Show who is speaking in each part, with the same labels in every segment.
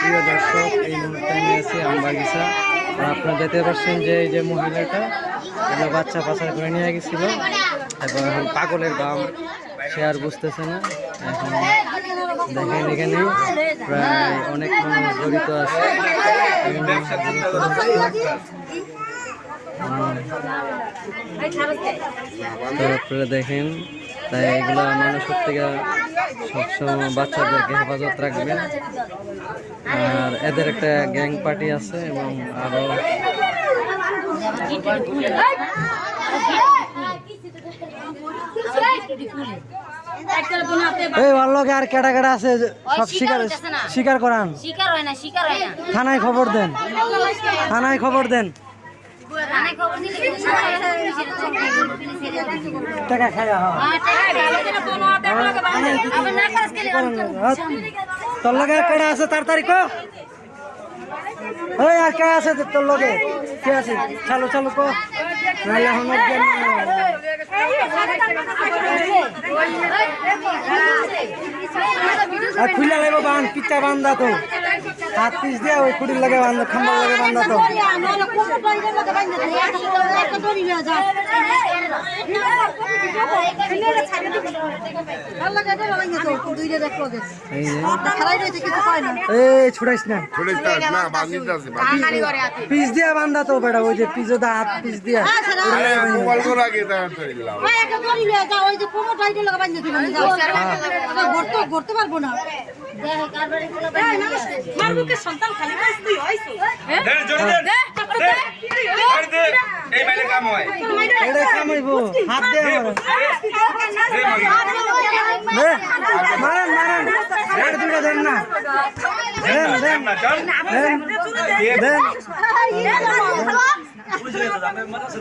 Speaker 1: প্রিয় দর্শক আপনারা দেখতে পাচ্ছেন যে এই যে মহিলাটা, এগুলো বাচ্চা পাচার করে নিয়ে গেছিল। এবং এখন পাগলের দাম সে আর বুঝতেছে না। এখন দেখেন এখানে প্রায় অনেক মানুষ জড়িত আছে। আপনারা দেখেন, তাই এগুলো মানুষের থেকে সবসময় বাচ্চাদেরকে হেফাজত রাখবেন। আর এদের একটা গ্যাং পার্টি আছে এবং আরও এই ভালো লোক আর কেটা কেটা আছে? সব করান।
Speaker 2: শিকার শিকার হয় না।
Speaker 1: থানায় খবর দেন। থানায় খবর দেন। টাকা খায়া তোর লগে কেডা আছে তাড়াতাড়ি কো ওই আর কে আছে তোর লগে কে আছে চালু চালু কো নাহলে আমার জ্ঞান আর খুলে লাগবো বান পিতা বান্ধা তো হাত পিস দিয়ে ওই কুড়ির লাগে বান্ধা খাম্বার লাগে বান্ধা তো। না
Speaker 3: না।
Speaker 1: পিস দিয়া বান্ধা তো বেটা ওই যে পিজো দা হাত পিস দিয়া।
Speaker 3: মোবাইল করে আগে তাড়াতাড়ি দিলাম
Speaker 4: ঘুরতে পারব না সন্তান খালি তুই হয়েছো
Speaker 1: এটা কামাইবো হাত দিয়ে দে মারেন মারেন আর দুটা দেন না দেন দেন দেন দেন
Speaker 3: পায়ে দিছি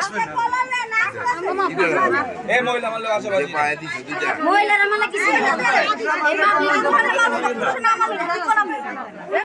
Speaker 3: দুইটা
Speaker 2: মহিলারা মানে কিছু